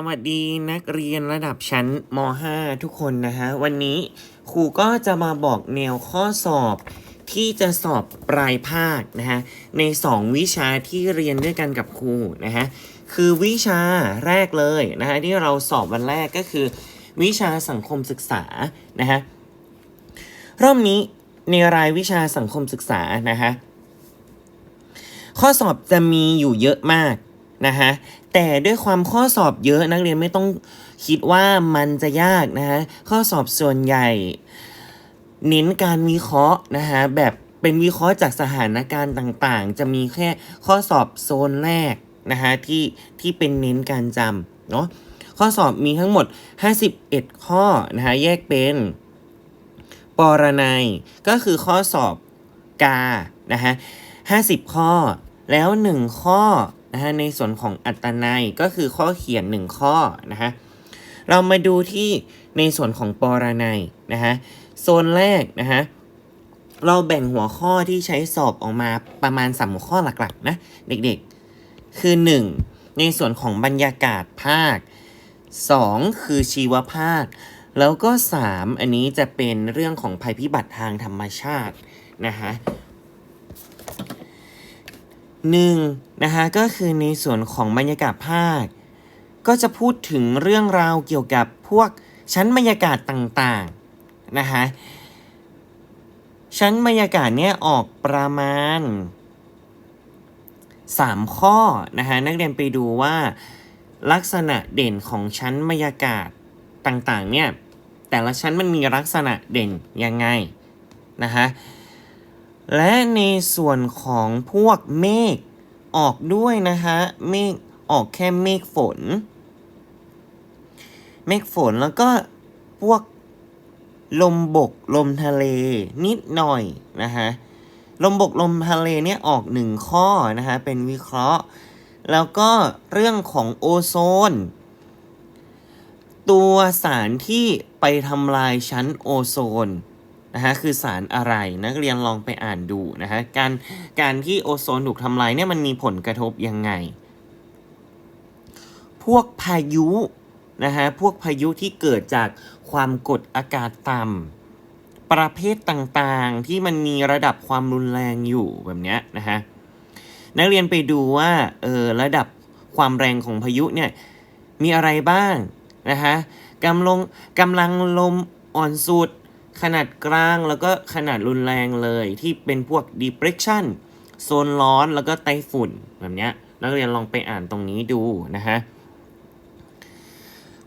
สวัสดีนักเรียนระดับชั้นม .5 ทุกคนนะฮะ วันนี้ครูก็จะมาบอกแนวข้อสอบที่จะสอบปลายภาคนะฮะ ใน 2 วิชาที่เรียนด้วยกันกับครูนะฮะ คือวิชาแรกเลยนะฮะ ที่เราสอบวันแรกก็คือ วิชาสังคมศึกษานะฮะ รอบนี้ในรายวิชาสังคมศึกษานะฮะ ข้อสอบจะมีอยู่เยอะมากนะฮะ แต่ด้วยความข้อสอบเยอะนักเรียนไม่ต้องคิดว่ามันจะยากนะฮะข้อสอบส่วนใหญ่ เน้นการวิเคราะห์นะฮะแบบเป็นวิเคราะห์จากสถานการณ์ต่างๆ จะมีแค่ข้อสอบโซนแรกนะฮะที่ที่เป็นเน้นการจำเนาะข้อสอบมีทั้งหมด 51 ข้อนะฮะแยกเป็นปรนัยก็คือข้อสอบกานะฮะ50 ข้อแล้ว 1 ข้อ นะฮะในส่วนของอัตนัยก็คือข้อเขียน 1 ข้อนะฮะเรามาดูที่ในส่วนของปรนัยนะฮะโซนแรกนะฮะเราแบ่งหัวข้อที่ใช้สอบออกมาประมาณ3หัวข้อหลักๆนะเด็กๆ คือ 1. ในส่วนของบรรยากาศภาค 2. คือชีวภาค แล้วก็ 3 อันนี้จะเป็นเรื่องของภัยพิบัติทางธรรมชาตินะฮะ หนึ่งนะฮะก็คือในส่วนของบรรยากาศภาค ก็จะพูดถึงเรื่องราวเกี่ยวกับพวกชั้นบรรยากาศต่างๆนะฮะชั้นบรรยากาศเนี่ยออกประมาณ 3 ข้อนะฮะนักเรียนไปดูว่าลักษณะเด่นของชั้นบรรยากาศต่างๆเนี่ยแต่ละชั้นมันมีลักษณะเด่นยังไงนะฮะ และในส่วนของพวกเมฆออกด้วยนะฮะ เมฆออกแค่เมฆฝน เมฆฝนแล้วก็พวกลมบกลมทะเลนิดหน่อยนะฮะ ลมบกลมทะเลเนี่ยออกหนึ่งข้อนะฮะ เป็นวิเคราะห์ แล้วก็เรื่องของโอโซน ตัวสารที่ไปทำลายชั้นโอโซน นะฮะคือสารอะไรนักเรียนลองไปอ่านดูนะฮะการการที่โอโซนถูกทำลายเนี่ยมันมีผลกระทบยังไง พวกพายุนะฮะพวกพายุที่เกิดจากความกดอากาศต่ำประเภทต่างๆที่มันมีระดับความรุนแรงอยู่แบบเนี้ยนะฮะนักเรียนไปดูว่าเออระดับความแรงของพายุเนี่ยมีอะไรบ้างนะฮะกำลังกำลังลมอ่อนสุด ขนาดกลางแล้วก็ขนาดรุนแรงเลย ที่เป็นพวก depression โซนร้อนแล้วก็ไต้ฝุ่นแบบนี้นักเรียนลองไปอ่านตรงนี้ดูนะฮะ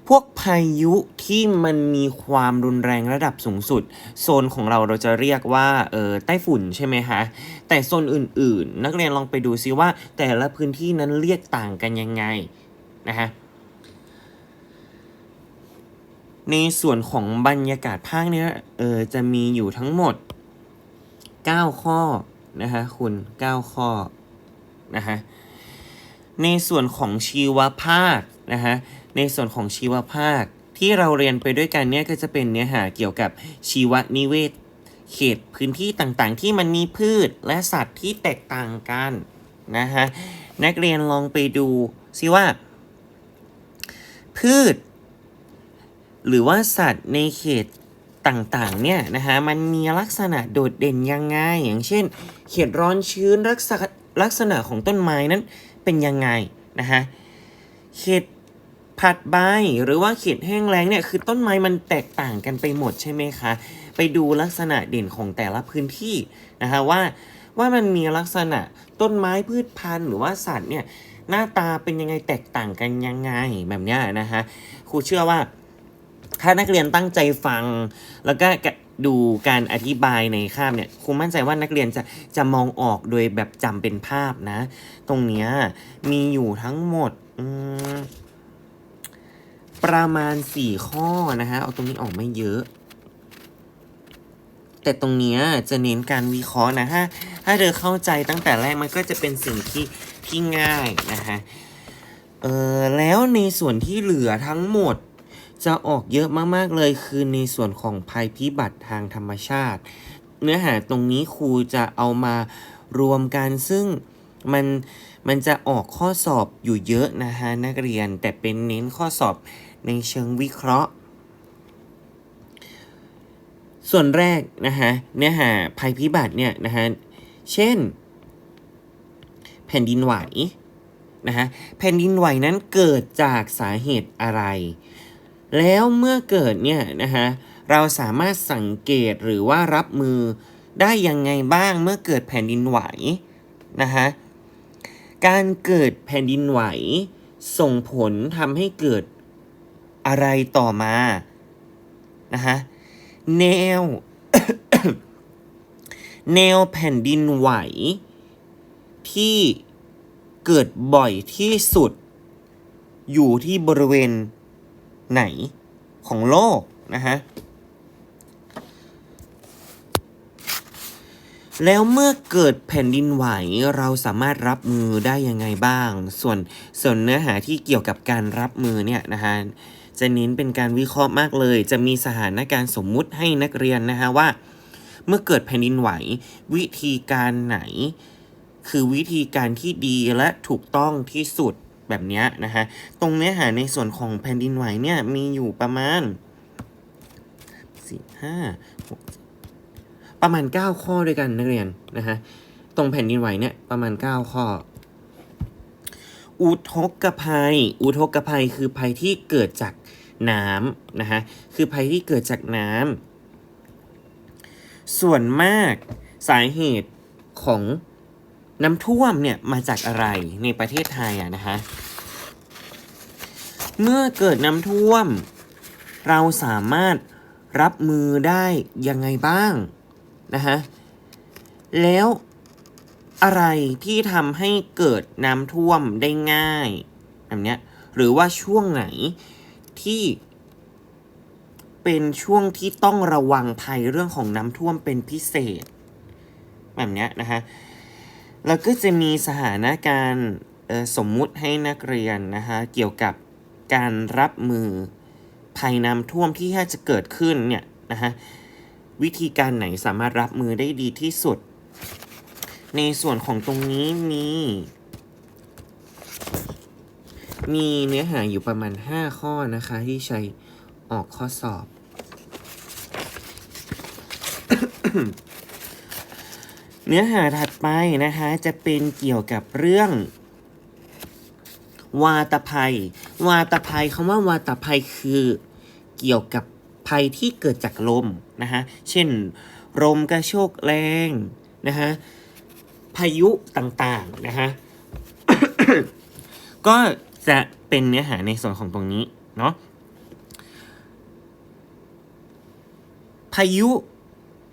พวกพายุที่มันมีความรุนแรงระดับสูงสุด โซนของเราเราจะเรียกว่าเออไต้ฝุ่นใช่ไหมคะแต่โซนอื่นๆ นักเรียนลองไปดูซิว่าแต่ละพื้นที่นั้นเรียกต่างกันยังไงนะฮะ ในส่วนของบรรยากาศภาคเนี้ยเออจะมีอยู่ทั้งหมด 9 ข้อนะฮะคุณ 9 ข้อนะฮะในส่วนของชีวภาคนะฮะในส่วนของชีวภาคที่เราเรียนไปด้วยกันเนี่ยก็จะเป็นเนื้อหาเกี่ยวกับชีวนิเวศ เขตพื้นที่ต่างๆ ที่มันมีพืชและสัตว์ที่แตกต่างกันนะฮะนักเรียนลองไปดูซิว่า พืช หรือว่าสัตว์ในเขตต่างๆเนี่ยนะฮะมันมีลักษณะโดดเด่นยังไง อย่างเช่น เขตร้อนชื้นลักษณะลักษณะของต้นไม้นั้นเป็นยังไงนะฮะเขตผัดใบหรือว่าเขตแห้งแล้งเนี่ยคือต้นไม้มันแตกต่างกันไปหมดใช่ไหมคะไปดูลักษณะเด่นของแต่ละพื้นที่นะคะว่าว่ามันมีลักษณะต้นไม้พืชพันธุ์หรือว่าสัตว์เนี่ยหน้าตาเป็นยังไงแตกต่างกันยังไงแบบนี้นะฮะครูเชื่อว่า ถ้านักเรียนตั้งใจฟัง แล้วก็ดูการอธิบายในคาบเนี่ยครูมั่นใจว่านักเรียนจะจะมองออกโดยแบบจำเป็นภาพนะ ตรงเนี้ยมีอยู่ทั้งหมดประมาณ 4 ข้อนะฮะ เอาตรงนี้ออกไม่เยอะ แต่ตรงเนี้ยจะเน้นการวิเคราะห์นะฮะ ถ้าเธอเข้าใจตั้งแต่แรกมันก็จะเป็นสิ่งที่ที่ง่ายนะฮะ เออแล้วในส่วนที่เหลือทั้งหมด จะออกเยอะมากๆเลยคือในส่วนของภัยพิบัติทางธรรมชาติ เนื้อหาตรงนี้ครูจะเอามารวมกันซึ่งมันมันจะออกข้อสอบอยู่เยอะนะฮะนักเรียนแต่เป็นเน้นข้อสอบในเชิงวิเคราะห์ ส่วนแรกนะฮะเนื้อหาภัยพิบัติเนี่ยนะฮะเช่น แผ่นดินไหวนะฮะแผ่นดินไหวนั้นเกิดจากสาเหตุอะไร แล้วเมื่อเกิดเนี่ยนะฮะเราสามารถสังเกตหรือว่ารับมือได้ยังไงบ้างเมื่อเกิดแผ่นดินไหวนะฮะการเกิดแผ่นดินไหว ส่งผลทำให้เกิดอะไรต่อมานะฮะแนว แนวแผ่นดินไหว ที่เกิดบ่อยที่สุด อยู่ที่บริเวณ ไหนของโลกนะฮะ แล้วเมื่อเกิดแผ่นดินไหวเราสามารถรับมือได้ยังไงบ้าง ส่วนส่วนเนื้อหาที่เกี่ยวกับการรับมือเนี่ยนะฮะจะเน้นเป็นการวิเคราะห์มากเลย จะมีสถานการณ์สมมุติให้นักเรียนนะฮะว่า เมื่อเกิดแผ่นดินไหว วิธีการไหน คือวิธีการที่ดีและถูกต้องที่สุด แบบนี้นะฮะ ตรงเนื้อหาในส่วนของแผ่นดินไหวเนี่ยมีอยู่ประมาณสี่ห้าประมาณ 9 ข้อด้วยกันนักเรียนนะฮะ ตรงแผ่นดินไหวเนี่ยประมาณ 9 ข้อ อุทกภัย อุทกภัยคือภัยที่เกิดจากน้ำนะฮะ คือภัยที่เกิดจากน้ำส่วนมากสาเหตุของ น้ำท่วมเนี่ยมาจากอะไรในประเทศไทยอะนะฮะเมื่อเกิดน้ำท่วม เราสามารถรับมือได้ยังไงบ้างนะฮะแล้วอะไรที่ทำให้เกิดน้ำท่วมได้ง่ายแบบเนี้ยหรือว่าช่วงไหนที่เป็นช่วงที่ต้องระวังภัยเรื่องของน้ำท่วมเป็นพิเศษ แบบเนี้ยนะฮะ แล้วก็จะมีสถานการณ์สมมุติให้นักเรียนนะฮะเกี่ยวกับการรับมือภัยน้ำท่วมที่ถ้าจะเกิดขึ้นเนี่ยนะฮะวิธีการไหนสามารถรับมือได้ดีที่สุด ในส่วนของตรงนี้มี มีเนื้อหาอยู่ประมาณ 5 ข้อนะคะที่ใช้ออกข้อสอบ เนื้อหาถัดไปนะคะจะเป็นเกี่ยวกับเรื่อง วาตภัย วาตภัยคำว่าวาตภัยคือเกี่ยวกับภัยที่เกิดจากลมนะฮะเช่นลมกระโชกแรงนะฮะพายุต่างๆนะฮะก็จะเป็นเนื้อหาในส่วนของตรงนี้เนาะพายุ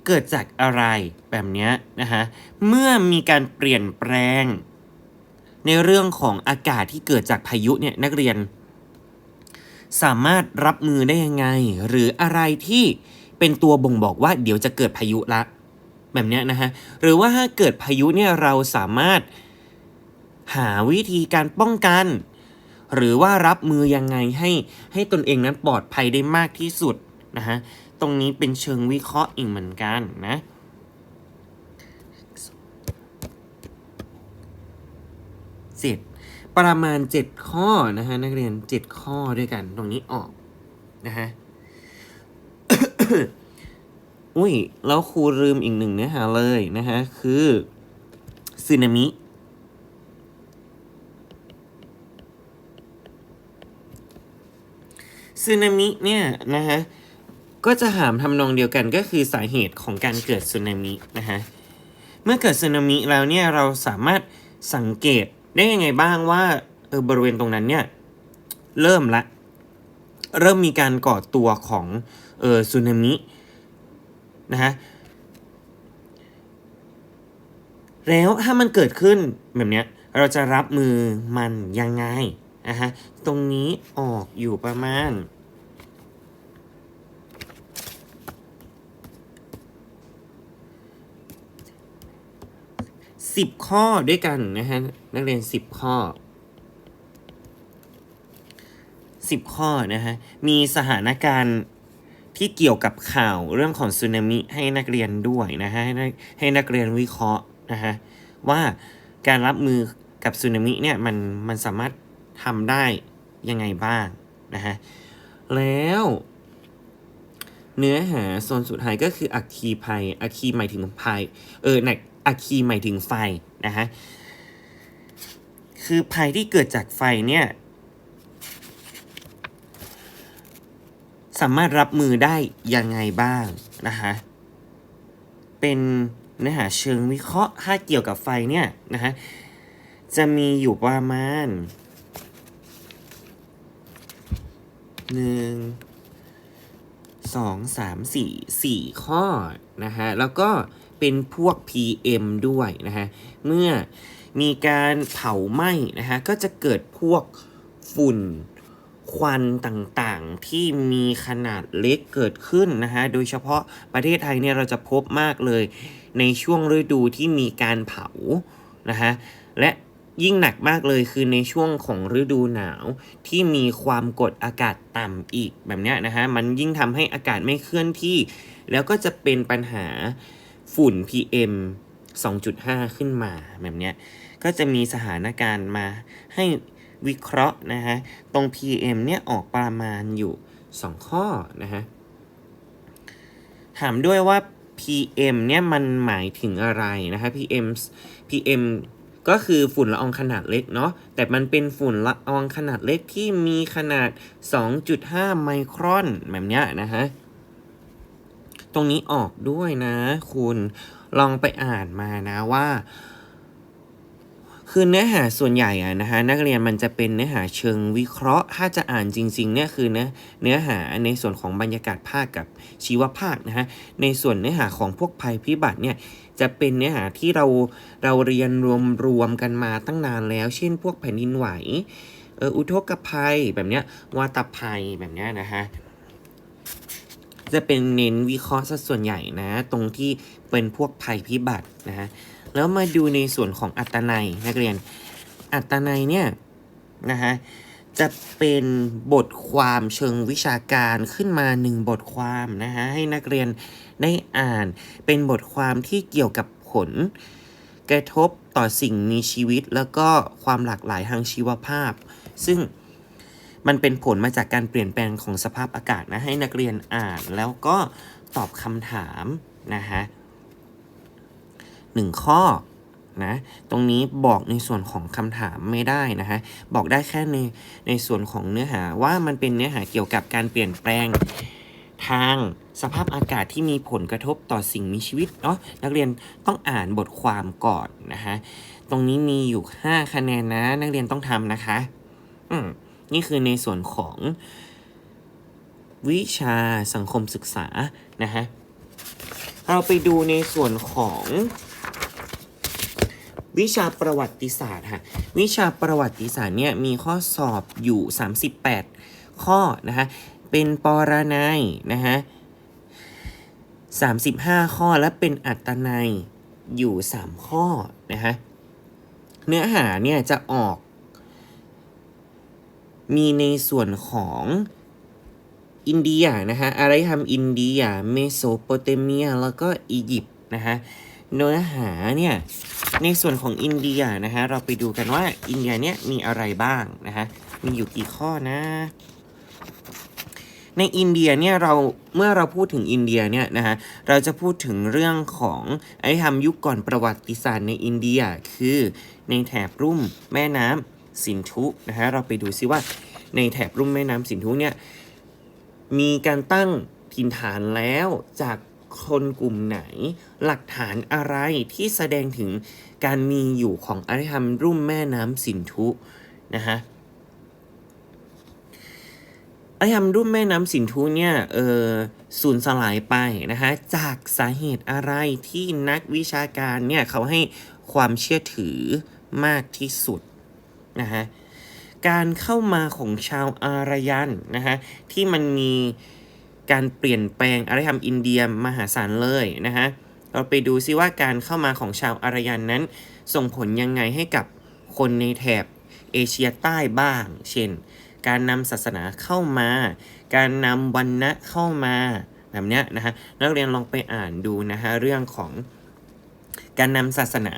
เกิดจากอะไรแบบนี้นะฮะเมื่อมีการเปลี่ยนแปลง ในเรื่องของอากาศที่เกิดจากพายุเนี่ยนักเรียน สามารถรับมือได้ยังไง หรืออะไรที่เป็นตัวบ่งบอกว่าเดี๋ยวจะเกิดพายุละแบบนี้นะฮะหรือว่าถ้าเกิดพายุเนี่ยเราสามารถหาวิธีการป้องกัน หรือว่ารับมือยังไงให้ให้ตนเองนั้นปลอดภัยได้มากที่สุดนะฮะ ตรงนี้เป็นเชิงวิเคราะห์อีกเหมือนกันนะเจ็ดประมาณ 7 ข้อนะฮะนักเรียน 7 ข้อด้วยกัน ตรงนี้ออกนะฮะอุ้ยแล้วครูลืมอีกหนึ่งเนื้อหาเลยนะฮะคือสึนามิสึนามิเนี่ยนะฮะ ก็จะถามทำนองเดียวกันก็คือสาเหตุของการเกิดสึนามินะฮะเมื่อเกิดสึนามิแล้วเนี่ยเราสามารถสังเกตได้ยังไงบ้างว่าเออบริเวณตรงนั้นเนี่ยเริ่มละ เริ่มมีการก่อตัวของเออสึนามินะฮะแล้วถ้ามันเกิดขึ้นแบบเนี้ยเราจะรับมือมันยังไงนะฮะตรงนี้ออกอยู่ประมาณ สิบข้อด้วยกันนะฮะนักเรียนสิบข้อสิบข้อนะฮะมีสถานการณ์ที่เกี่ยวกับข่าวเรื่องของสึนามิให้นักเรียนด้วยนะฮะให้นักให้นักเรียนวิเคราะห์นะฮะว่าการรับมือกับสึนามิเนี่ยมันมันสามารถทำได้ยังไงบ้างนะฮะแล้วเนื้อหาโซนสุดท้ายก็คืออัคคีภัยอัคคีหมายถึงภัยเออหนัก อัคคีหมายถึงไฟนะฮะคือภัยที่เกิดจากไฟเนี่ยสามารถรับมือได้ยังไงบ้างนะคะเป็นเนื้อหาเชิงวิเคราะห์ถ้าเกี่ยวกับไฟเนี่ยนะฮะจะมีอยู่ประมาณหนึ่งสองสามสี่สี่ข้อนะฮะแล้วก็ เป็นพวก PM ด้วยนะฮะ เมื่อมีการเผาไหม้นะฮะ ก็จะเกิดพวกฝุ่นควันต่างๆ ที่มีขนาดเล็กเกิดขึ้นนะฮะ โดยเฉพาะประเทศไทยเนี่ยเราจะพบมากเลย ในช่วงฤดูที่มีการเผานะฮะ และยิ่งหนักมากเลยคือในช่วงของฤดูหนาวที่มีความกดอากาศต่ำอีกแบบนี้นะฮะ มันยิ่งทำให้อากาศไม่เคลื่อนที่ แล้วก็จะเป็นปัญหา ฝุ่น PM 2.5 ขึ้นมาแบบเนี้ยก็จะมีสถานการณ์มาให้วิเคราะห์นะฮะ ตรง PM เนี่ยออกประมาณอยู่ 2 ข้อนะฮะ ถามด้วยว่า PM เนี่ยมันหมายถึงอะไรนะฮะ PM PM ก็คือฝุ่นละอองขนาดเล็กเนาะ แต่มันเป็นฝุ่นละอองขนาดเล็กที่มีขนาด 2.5 ไมครอนแบบเนี้ยนะฮะ ตรงนี้ออกด้วยนะ คุณลองไปอ่านมานะว่าคือเนื้อหาส่วนใหญ่อะนะฮะนักเรียนมันจะเป็นเนื้อหาเชิงวิเคราะห์ ถ้าจะอ่านจริงๆเนี่ยคือเนื้อเนื้อหาในส่วนของบรรยากาศภาคกับชีวภาคนะฮะในส่วนเนื้อหาของพวกภัยพิบัติเนี่ยจะเป็นเนื้อหาที่เราเราเรียนรวมรวมกันมาตั้งนานแล้ว เช่น พวกแผ่นดินไหวเอออุทกภัยแบบเนี้ยวาตภัยแบบเนี้ยนะฮะ จะเป็นเน้นวิเคราะห์ซะส่วนใหญ่นะ ตรงที่เป็นพวกภัยพิบัตินะ แล้วมาดูในส่วนของอัตนัยนักเรียน อัตนัยเนี่ยนะฮะจะเป็นบทความเชิงวิชาการขึ้นมาหนึ่งบทความนะฮะให้นักเรียนได้อ่านเป็นบทความที่เกี่ยวกับผล กระทบต่อสิ่งมีชีวิต แล้วก็ความหลากหลายทางชีวภาพ ซึ่ง มันเป็นผลมาจากการเปลี่ยนแปลงของสภาพอากาศนะให้นักเรียนอ่านแล้วก็ตอบคำถามนะฮะหนึ่งข้อนะตรงนี้บอกในส่วนของคำถามไม่ได้นะฮะบอกได้แค่ในในส่วนของเนื้อหาว่ามันเป็นเนื้อหาเกี่ยวกับการเปลี่ยนแปลงทางสภาพอากาศที่มีผลกระทบต่อสิ่งมีชีวิตเนาะนักเรียนต้องอ่านบทความก่อนนะฮะตรงนี้มีอยู่ 5 คะแนนนะ นักเรียนต้องทำนะคะ อืม นี่คือในส่วนของวิชาสังคมศึกษานะฮะเราไปดูในส่วนของวิชาประวัติศาสตร์ฮะวิชาประวัติศาสตร์เนี่ยมีข้อสอบอยู่ 38 ข้อนะฮะเป็นปรนัยนะฮะ35 ข้อและเป็นอัตนัยอยู่ 3 ข้อนะฮะเนื้อหาเนี่ยจะออก มีในส่วนของอินเดียนะฮะอารยธรรมอินเดียเมโสโปเตเมีย แล้วก็อียิปต์นะฮะเนื้อหาเนี่ยในส่วนของอินเดียนะฮะเราไปดูกันว่าอินเดียเนี่ยมีอะไรบ้างนะฮะมีอยู่กี่ข้อนะในอินเดียเนี่ยเราเมื่อเราพูดถึงอินเดียเนี่ยนะฮะเราจะพูดถึงเรื่องของอารยธรรมยุคก่อนประวัติศาสตร์ในอินเดีย คือในแถบรุ่มแม่น้ำ สินธุนะฮะเราไปดูซิว่าในแถบรุ่มแม่น้ำสินธุเนี่ยมีการตั้งถิ่นฐานแล้วจากคนกลุ่มไหน หลักฐานอะไรที่แสดงถึงการมีอยู่ของอารยธรรมรุ่มแม่น้ำสินธุนะฮะอารยธรรมรุ่มแม่น้ำสินธุเนี่ยเออสูญสลายไปนะฮะจากสาเหตุอะไรที่นักวิชาการเนี่ยเขาให้ความเชื่อถือมากที่สุด นะฮะการเข้ามาของชาวอารยันนะฮะที่มันมีการเปลี่ยนแปลงอารยธรรมอินเดียมหาศาลเลยนะฮะเราไปดูซิว่าการเข้ามาของชาวอารยันนั้น ส่งผลยังไงให้กับคนในแถบเอเชียใต้บ้าง เช่น การนำศาสนาเข้ามา การนำวันนะเข้ามาแบบเนี้ยนะฮะนักเรียนลองไปอ่านดูนะฮะเรื่องของ การนำศาสนา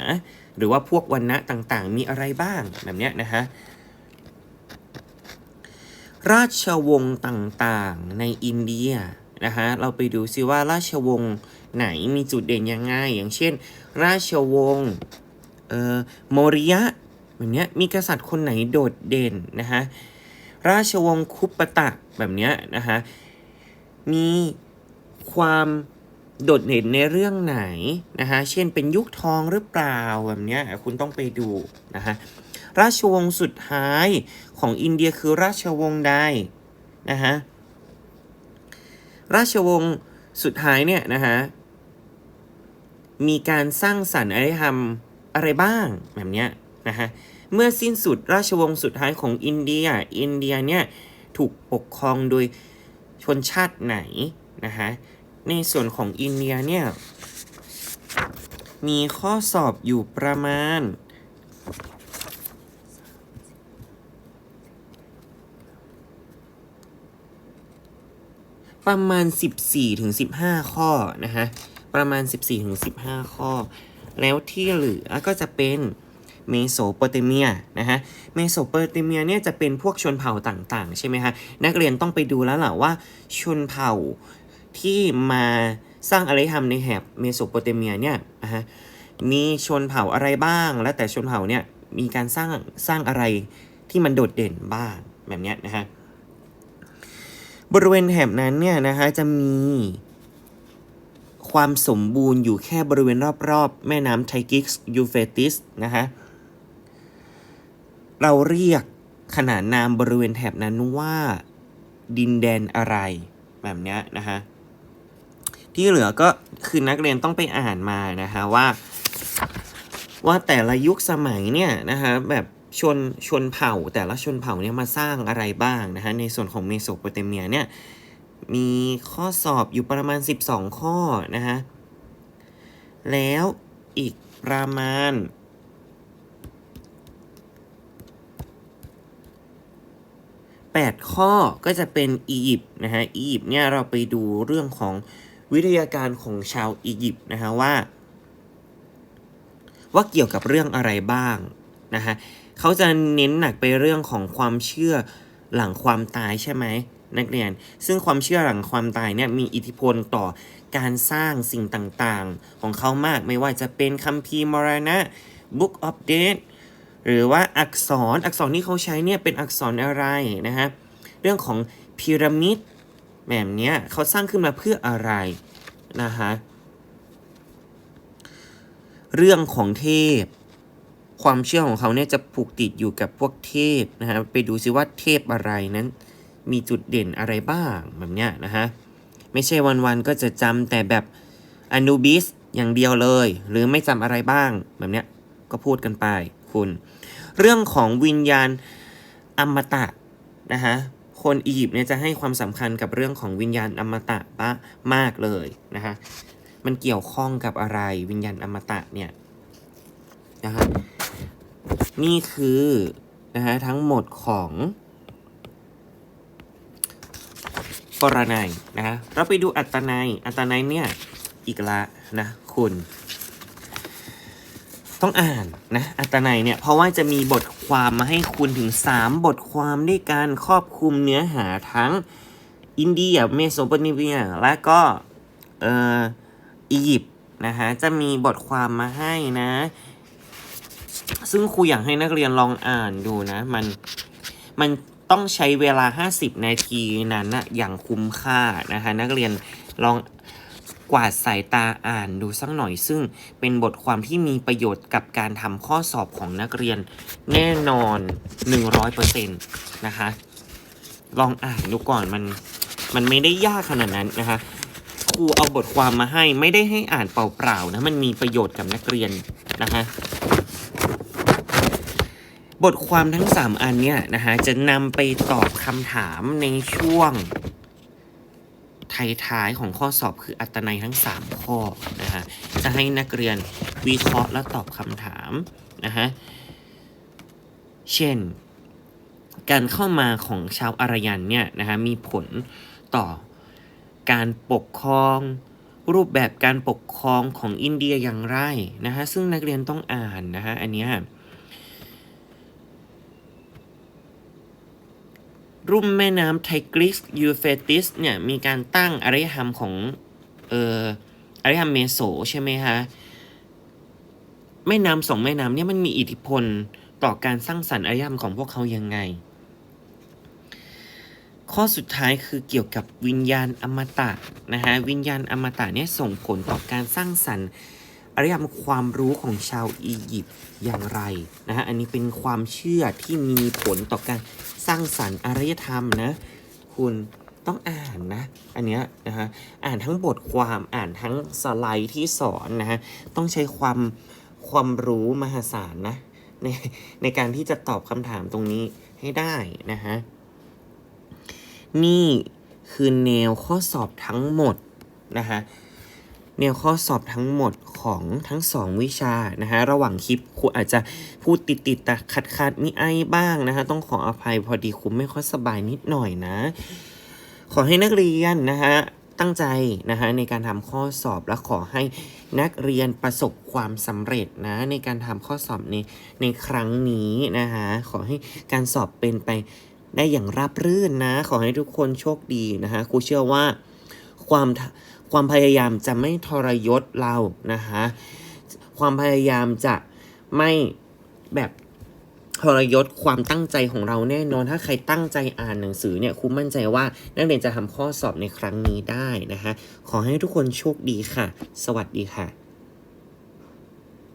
หรือว่าพวกวันณะต่างๆ มีอะไรบ้างแบบเนี้ยนะฮะราชวงศ์ต่างๆในอินเดียนะฮะเราไปดูซิว่าราชวงศ์ไหนมีจุดเด่นยังไงอย่างเช่น ราชวงศ์เอ่อโมริยะแบบนี้มีกษัตริย์คนไหนโดดเด่นนะฮะราชวงศ์คุปตะแบบนี้นะฮะมีความ โดดเด่นในเรื่องไหนนะฮะ เช่นเป็นยุคทองหรือเปล่าแบบนี้คุณต้องไปดูนะฮะ ราชวงศ์สุดท้ายของอินเดียคือราชวงศ์ใดนะฮะ ราชวงศ์สุดท้ายเนี่ยนะฮะ มีการสร้างสรรค์อารยธรรมอะไรบ้างแบบนี้นะฮะ เมื่อสิ้นสุดราชวงศ์สุดท้ายของอินเดีย อินเดียเนี่ยถูกปกครองโดยชนชาติไหนนะฮะ ในส่วนของอินเดียเนี่ย มีข้อสอบอยู่ประมาณ ประมาณ 14ถึง15 ข้อนะฮะ ประมาณ 14ถึง15 ข้อ แล้วที่เหลือก็จะเป็นเมโสโปเตเมียนะฮะ เมโสโปเตเมียเนี่ยจะเป็นพวกชนเผ่าต่างๆ ใช่ไหมฮะ นักเรียนต้องไปดูแล้วแหละว่าชนเผ่า ที่มาสร้างอารยธรรมในแถบเมโสโปเตเมียเนี่ยนะฮะมีชนเผ่าอะไรบ้าง และแต่ชนเผ่าเนี่ยมีการสร้างสร้างอะไรที่มันโดดเด่นบ้างแบบนี้นะฮะบริเวณแถบนั้นเนี่ยนะฮะจะมีความสมบูรณ์อยู่แค่บริเวณรอบๆ แม่น้ำไทกิสยูเฟติสนะฮะเราเรียกขนานนามบริเวณแถบนั้นว่าดินแดนอะไรแบบนี้นะฮะ ที่เหลือก็คือนักเรียนต้องไปอ่านมานะฮะว่า ว่าแต่ละยุคสมัยเนี่ยนะฮะแบบชนชนเผ่าแต่ละชนเผ่าเนี่ยมาสร้างอะไรบ้างนะฮะในส่วนของเมโสโปเตเมียเนี่ยมีข้อสอบอยู่ประมาณ 12 ข้อนะฮะแล้วอีกประมาณ8ข้อก็จะเป็นอียิปต์นะฮะอียิปต์เนี่ยเราไปดูเรื่องของ วิทยาการของชาวอียิปต์นะฮะว่า ว่าเกี่ยวกับเรื่องอะไรบ้างนะฮะเขาจะเน้นหนักไปเรื่องของความเชื่อหลังความตายใช่ไหมนักเรียน ซึ่งความเชื่อหลังความตายเนี่ยมีอิทธิพลต่อการสร้างสิ่งต่างๆ ของเขามากไม่ว่าจะเป็นคัมภีร์มรณะ Book of Death หรือว่าอักษรอักษรที่เขาใช้เนี่ยเป็นอักษรอะไรนะฮะเรื่องของพีระมิด แบบเนี้ยเขาสร้างขึ้นมาเพื่ออะไรนะฮะเรื่องของเทพ ความเชื่อของเขาเนี่ยจะผูกติดอยู่กับพวกเทพนะฮะไปดูซิว่าเทพอะไรนั้น มีจุดเด่นอะไรบ้างแบบเนี้ยนะฮะไม่ใช่วันๆก็จะจำแต่แบบอนูบิสอย่างเดียวเลย หรือไม่จำอะไรบ้างแบบเนี้ยก็พูดกันไปคุณ เรื่องของวิญญาณอมตะนะฮะ คนอียิปต์เนี่ยจะให้ความสำคัญกับเรื่องของวิญญาณอมตะปะมากเลยนะฮะมันเกี่ยวข้องกับอะไรวิญญาณอมตะเนี่ยนะฮะนี่คือนะฮะทั้งหมดของปรนัยนะฮะเราไปดูอัตนัยอัตนัยเนี่ยอีกละนะคุณ ต้องอ่านนะอัตนัยเนี่ยเพราะว่าจะมีบทความมาให้คุณถึง 3 บทความด้วยการครอบคลุมเนื้อหาทั้งอินเดียเมโสโปเตเมียและก็เอ่ออียิปต์นะฮะจะมีบทความมาให้นะ ซึ่งครูอยากให้นักเรียนลองอ่านดูนะ มันมันต้องใช้เวลา 50 นาทีนั้นนะอย่างคุ้มค่านะคะนักเรียนลอง กวาดสายตาอ่านดูสักหน่อย ซึ่งเป็นบทความที่มีประโยชน์กับการทำข้อสอบของนักเรียนแน่นอน 100%นะคะ ลองอ่านดูก่อนมันมันไม่ได้ยากขนาดนั้นนะคะครูเอาบทความมาให้ไม่ได้ให้อ่านเปล่าๆนะมันมีประโยชน์กับนักเรียนนะคะบทความทั้ง 3 อันเนี่ยนะฮะจะนำไปตอบคำถามในช่วง ท้ายๆของข้อสอบคืออัตนัยทั้ง 3 ข้อนะฮะจะให้นักเรียนวิเคราะห์และตอบคำถามนะฮะเช่น การเข้ามาของชาวอารยันเนี่ยนะฮะมีผลต่อการปกครอง รูปแบบการปกครองของอินเดียอย่างไรนะฮะซึ่งนักเรียนต้องอ่านนะฮะอันเนี้ย รุ่มแม่น้ำไทกริสยูเฟติสเนี่ยมีการตั้งอารยธรรมของเอ่ออารยธรรมเมโสใช่ไหมฮะแม่น้ำสองแม่น้ำเนี่ยมันมีอิทธิพลต่อการสร้างสรรค์อารยธรรมของพวกเขายังไง ข้อสุดท้ายคือเกี่ยวกับวิญญาณอมตะนะฮะวิญญาณอมตะเนี่ยส่งผลต่อการสร้างสรรค์ อารยธรรมความรู้ของชาวอียิปต์อย่างไรนะฮะอันนี้เป็นความเชื่อที่มีผลต่อการสร้างสรรค์อารยธรรมนะคุณต้องอ่านนะ อันเนี้ยนะฮะอ่านทั้งบทความอ่านทั้งสไลด์ที่สอนนะฮะต้องใช้ความความรู้มหาศาลนะในในการที่จะตอบคำถามตรงนี้ให้ได้นะฮะนี่คือแนวข้อสอบทั้งหมดนะคะ แนวข้อสอบทั้งหมดของทั้งสองวิชานะคะระหว่างคลิปครูอาจจะพูดติดติดแต่ขัดขัดมีไอบ้างนะคะต้องขออภัยพอดีครูไม่ค่อยสบายนิดหน่อยนะ ขอให้นักเรียนนะคะตั้งใจนะคะในการทำข้อสอบและขอให้นักเรียนประสบความสำเร็จนะในการทำข้อสอบในในครั้งนี้นะคะขอให้การสอบเป็นไปได้อย่างราบรื่นนะ ขอให้ทุกคนโชคดีนะฮะครูเชื่อว่าความ ความพยายามจะไม่ทรยศเรานะคะความพยายามจะไม่แบบทรยศความตั้งใจของเราแน่นอน ถ้าใครตั้งใจอ่านหนังสือเนี่ยครูมั่นใจว่านักเรียนจะทำข้อสอบในครั้งนี้ได้นะคะขอให้ทุกคนโชคดีค่ะ สวัสดีค่ะ